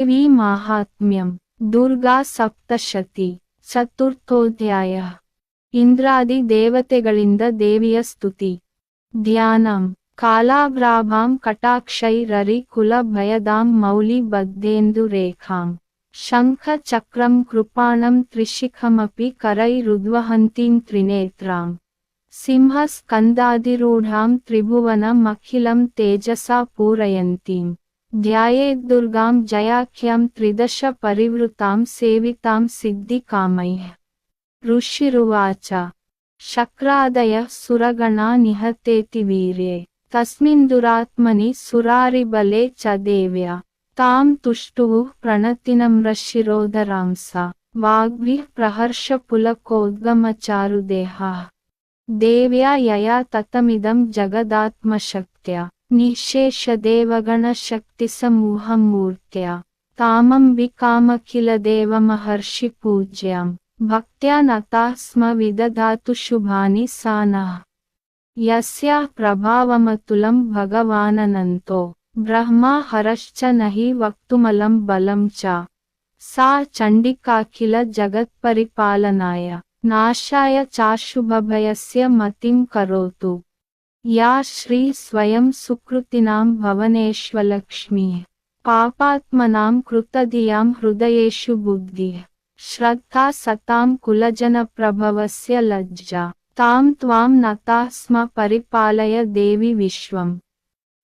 ದೇವಿ ಮಾಹಾತ್ಮ್ಯಂ ದುರ್ಗಾ ಸಪ್ತಶತಿ ಚತುರ್ಥೋಧ್ಯಾಯ ಇಂದ್ರಾದಿ ದೇವತೆಗಳಿಂದ ದೇವಿಯ ಸ್ತುತಿ ಧ್ಯಾನಂ ಕಾಲಾಭ್ರಾಭಾಂ ಕಟಾಕ್ಷೈರರಿ ಕುಲ ಭಯದಾಂ ಮೌಲಿ ಬದ್ದೇಂದು ರೇಖಾಂ ಶಂಖ ಚಕ್ರಂ ಕೃಪಾಣಂ ತ್ರಿಶಿಖಮಪಿ ಕರೈರುದ್ವಹಂತೀಂ ತ್ರಿನೇತ್ರಾಂ ಸಿಂಹ ಸ್ಕಂದಾದಿರೂಢಾಂ ತ್ರಿಭುವನಮಖಿಲಂ ತೇಜಸಾ ಪೂರಯಂತೀಂ ध्याये दुर्गां जयाख्यं त्रिदश परिवृताम सेविताम सिद्धि सिद्धिकामैः। ऋषिरुवाच, शक्रादय सुरगणा निहतेति वीर्ये, तस्मिन् दुरात्मनि सुरारिबले च देव्या, तां तुष्टुः प्रणतिनम्रशिरोधरांसा, वाग्भिः प्रहर्षपुलकोद्गमचारुदेहाः। देव्या यया ततमिदं जगदात्मशक्त्या। निःशेषदेवगणशक्तिसमूहमूर्त्या तामम्बिकामखिलदेवमहर्षिपूज्यां भक्त्या नता स्म विदधातु शुभानि सा नः यस्याः प्रभावमतुलं भगवाननन्तो ब्रह्मा हरश्च नहि वक्तुमलं बलं च। सा चण्डिकाखिल जगत्परिपालनाय नाशाय चाशुभभयस्य मतिं करोतु। या श्री स्वयं सुकृतीनां भवनेष्वलक्ष्मीः, पापात्मनां कृतधियाँ हृदयेषु बुद्धिः श्रद्धा सतां कुलजनप्रभवस्य लज्जा, तां त्वां नताः स्म परिपालय देवि विश्वम्।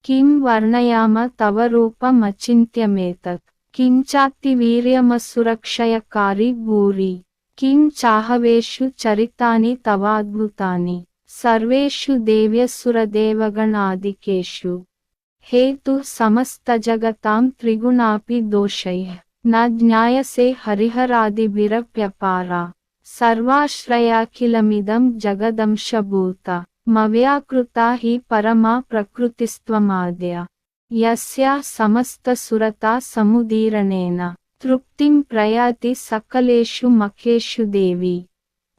किं वर्णयाम तव रूपमचिन्त्यमेतत् किञ्चातिवीर्यमसुरक्षयकारि भूरि, किं चाहवेषु चरितानि तवाद्भुतानि। సర్వేషు దేవ్యసురదేవగణాదికేషు హేతు సమస్తజగతాం త్రిగుణాపి దోషై. న జ్ఞాయసే హరిహరాదిభిరప్యపారా సర్వాశ్రయాఖిలమిదం జగదంశభూత. మవ్యాకృతా హి పరమా ప్రకృతిస్త్వమాద్య. యస్యా సమస్తసురతా సముదీరణేన. తృప్తిం ప్రయాతి సకలేషు మఖేషు దేవి.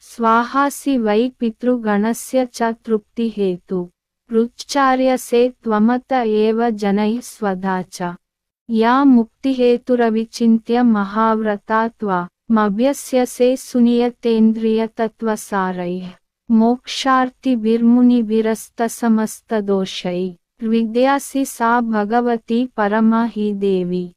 स्वाहासि वै पितृगणस्य च तृप्तिहेतु। रुच्चार्यसे त्वमत एव जनैः स्वधा च। या मुक्तिहेतुरविचिन्त्य महाव्रता त्वा। मभ्यस्यसे सुनियतेन्द्रियतत्त्वसारैः। मोक्षार्थिभिर्मुनिभिरस्तसमस्तदोषै। विद्यासि सा भगवती परमा हि देवी।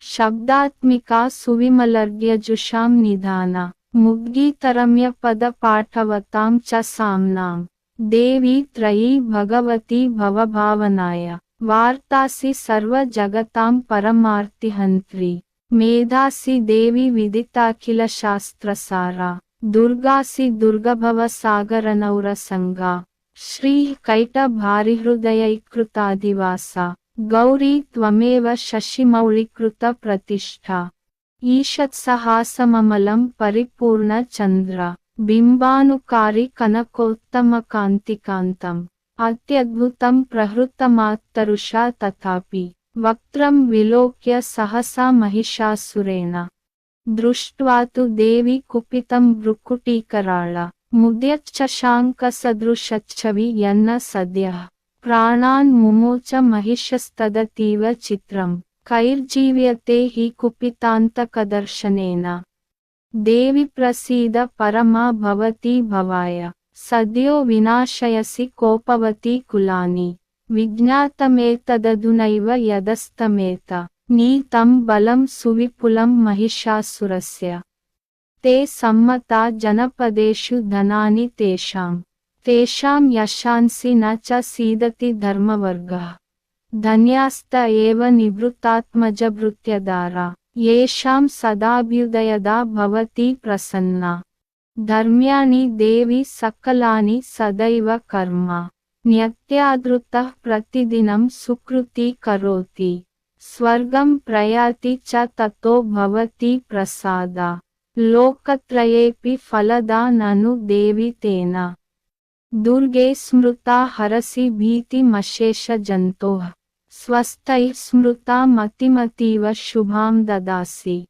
शब्दात्मिका सुविमलर्ग्यजुषां निधाना। मुद्गीतरम्यपदपाठवतां च साम्नां। देवी त्रयी भगवती भवभावनाय। वार्तासि सर्वजगतां परमार्तिहन्त्री। मेधासि देवी विदिताखिलशास्त्रसारा। दुर्गासि दुर्गभवसागरनौरसङ्गा। श्रीः कैटभारिहृदयैकृतादिवासा गौरी त्वमेव शशिमौळिकृतप्रतिष्ठा। ఈషత్సహాసమలం పరిపూర్ణ చంద్ర. బింబానుకారి కనకోత్తమ కాంతికాంతం అత్యద్భుతం ప్రహృతమాత్తరుషా తథాపి. వక్త్రం విలోక్య సహసా మహిషాసురేణ. దృష్ట్వా తు దేవి కుపితం భృక్కుటీకరాళ. ముద్యచ్చశాంకసదృశచ్చవి యన్న సద్య. ప్రాణాన్ ముమోచ మహిషస్తదతీవ చిత్రం. कैर्जीव्यते हि कुपितान्तकदर्शनेन देवि प्रसीद परमा भवती भवाय सद्यो विनाशयसि कोपवती कुलानि विज्ञातमेतदधुनैव यदस्तमेत नीतं बलं सुविपुलं महिषासुरस्य ते सम्मता जनपदेषु धनानि तेषां तेषां न च सीदति धर्मवर्गः ధన్యాస్త ఏవ నివృత్తాత్మజభృత్యదారా ఏషాం సదాభ్యుదయదా భవతి ప్రసన్నా. ధర్మ్యాని దేవి సకలాని సదైవ కర్మ. న్యత్యాదృత ప్రతిదినం సుకృతి కరోతి. స్వర్గం ప్రయాతి చ తతో భవతి ప్రసాద. లోకత్రయేపి ఫలదా నను దేవి తేన. దుర్గే స్మృతా హరసి భీతిమశేష జంతో. స్వస్థై స్మృతామతిమతీవ శుభాం దదాసి.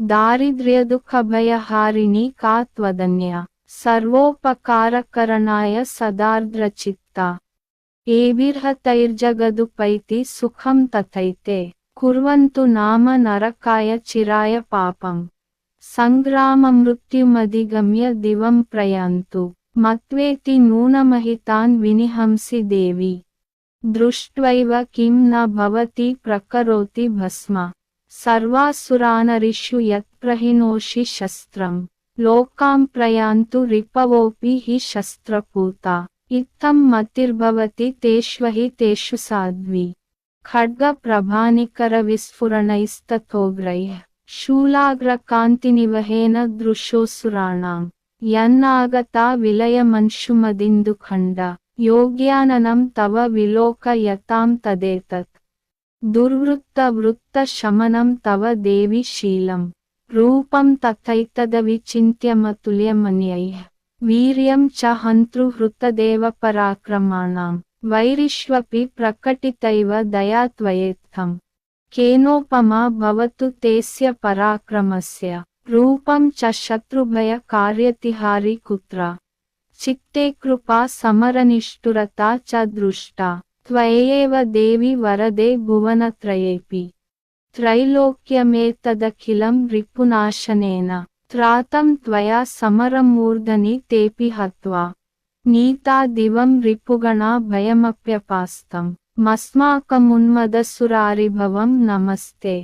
దారిద్ర్యదుఃఖభయహారిణి కా త్వదన్య. సర్వోపకారకరణాయ సదార్ద్రచిత్త. ఏభిర్హతైర్జగదుపైతి సుఖం తథైతే. కుర్వంతు నామ నరకాయ చిరాయ పాపం. సంగ్రామమృత్యుమధిగమ్య దివం ప్రయాంతు. మత్వేతి నూనమహితాన్ వినిహంసి దేవి. దృష్ట్వైవ కిం న భవతి ప్రకరోతి భస్మ. సర్వాసురానరిషు యత్ప్రహిణోషి శస్త్రం. లోకాం ప్రయాంతు రిపవోపి హి శస్త్రపూత. ఇత్తం మతిర్భవతి తేష్వహి తేషు సాధ్వి. ఖడ్గ ప్రభానికర విస్ఫురణైస్తథోగ్రై శూలాగ్రకాంతినివహేన దృశోసురాణాం. యన్నాగతా విలయమన్షుమదిందుఖండ ಯೋಗ್ಯಾನನಂ ತವ ವಿಲೋಕ ಯತಾಂ ತದೇತತ್. ದುರ್ವೃತ್ತ ವೃತ್ತ ಶಮನಂ ತವ ದೇವಿ ಶೀಲಂ. ರೂಪಂ ತಥೈತದವಿಚಿಂತ್ಯಮತುಲ್ಯಮನ್ಯೈಃ ವೀರ್ಯಂ ಚ ಹಂತೃ ಹೃತದೇವ ಪರಾಕ್ರಮಾಣ. ವೈರಿಷ್ವಪಿ ಪ್ರಕಟಿತೈವ ದಯಾತ್ವಯೇತ್ಥಂ. ಕೇನೋಪಮಾ ಭವತು ತೇಸ್ಯ ಪರಾಕ್ರಮಸ್ಯ. ರೂಪಂ ಚ ಶತ್ರುಭಯ ಕಾರ್ಯತಿಹಾರಿ ಕುತ್ರ. चित्ते कृपा समरनिष्ठुरता च दृष्टा त्वयैव देवि वरदे भुवनत्रयेऽपि त्रैलोक्यमेतदखिलं रिपुनाशनेन त्रातं त्वया समरमूर्धनि तेऽपि हत्वा नीता दिवं रिपुगणा भयमप्यपास्तम् मस्माकमुन्मदसुरारिभवं नमस्ते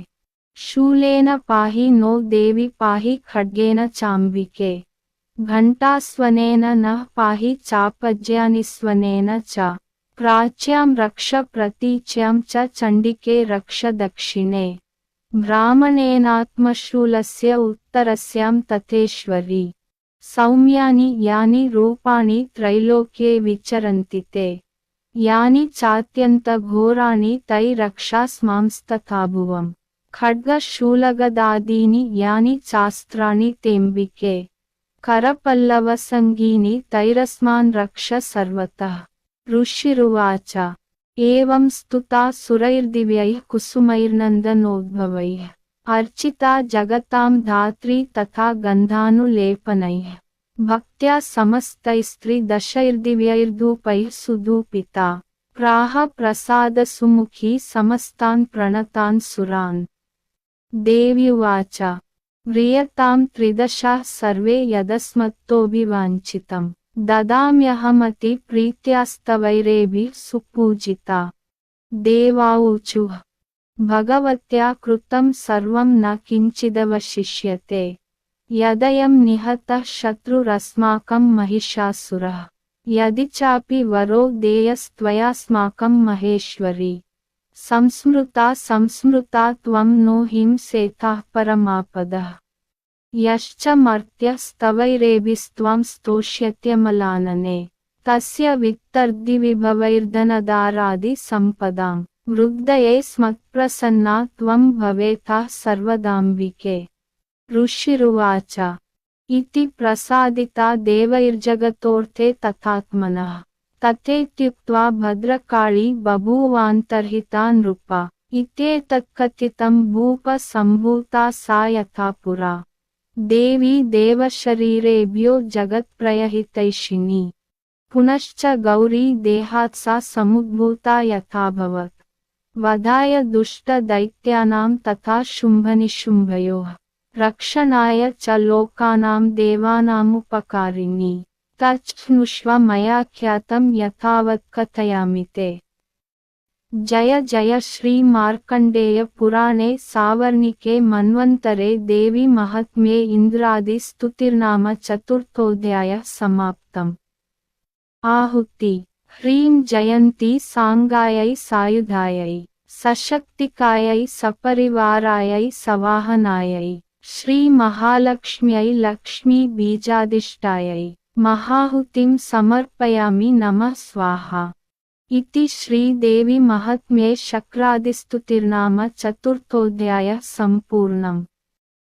शूलेन पाहि नो देवि पाहि खड्गेन चाम्बिके घण्टास्वनेन नः पाहि चापज्यानिस्वनेन च। प्राच्यां रक्ष प्रतीच्यां च चण्डिके रक्ष दक्षिणे। ब्राह्मणेनात्मशूलस्य उत्तरस्यां तथेश्वरी। सौम्यानि यानि रूपाणि त्रैलोक्ये विचरन्ति ते। यानि चात्यन्तघोराणि तै रक्षास्मांस्तथाभुवम्। खड्गशूलगदादीनि यानि चास्त्राणि तेऽम्बिके करपल्लवसङ्गीनि तैरस्मान् रक्ष सर्वतः। ऋषिरुवाच एवं स्तुता सुरैर्दिव्यैः कुसुमैर्नन्दनोद्भवैः। अर्चिता जगतां धात्री तथा गन्धानुलेपनैः। भक्त्या समस्तैस्त्रिदशैर्दिव्यैर्धूपैः सुधूपिता। प्राह प्रसादसुमुखी समस्तान् प्रणतान् सुरान्। देव्युवाच व्रियतां त्रिदशाः सर्वे यदस्मत्तोऽभिवाञ्छितम्। ददाम्यहमति प्रीत्यास्तवैरेभिः सुपूजिता। देवाऊचुः। भगवत्या कृतं सर्वं न किञ्चिदवशिष्यते। यदयं निहतः शत्रुरस्माकं महिषासुरः। यदि चापि वरो देयस्त्वयास्माकं महेश्वरी। संस्मृता संस्मृता त्वं नो हिंसेताः परमापदः। यश्च मर्त्यस्तवैरेभिस्त्वं स्तोष्यत्यमलानने। तस्य वित्तर्दिविभवैर्धनदारादिसम्पदां वृद्धये स्मत्प्रसन्ना त्वं भवेथाः सर्वदाम्बिके। ऋषिरुवाच। इति प्रसादिता देवैर्जगतोऽर्थे तथात्मनः। तथेत्युक्त्वा भद्रकाळी बभूवान्तर्हिता नृपा इत्येतत्कथितं भूपसम्भूता सा यथा पुरा देवी देवशरीरेभ्यो जगत्प्रयहितैषिणी। पुनश्च गौरी देहात् सा समुद्भूता यथाभवत्। वधाय दुष्टदैत्यानां तथा शुम्भनिशुम्भयोः। रक्षणाय च लोकानां देवानामुपकारिणी। तच्छृणुष्व मया ख्यातं यथावत् ते। जय जय पुराणे सावर्णिके मन्वन्तरे देवी महात्म्ये इन्द्रादि स्तुतिर्नाम चतुर्थोऽध्याय समाप्तम्। आहुति। ह्रीं जयन्ती साङ्गायै सायुधायै, सशक्तिकायै सपरिवारायै सवाहनायै श्रीमहालक्ष्म्यै लक्ष्मीबीजादिष्टायै महाहुतिं समर्पयामि नमः स्वाहा। इति श्रीदेवी महात्म्ये शक्रादिस्तुतिर्नाम चतुर्थोऽध्यायः सम्पूर्णम्।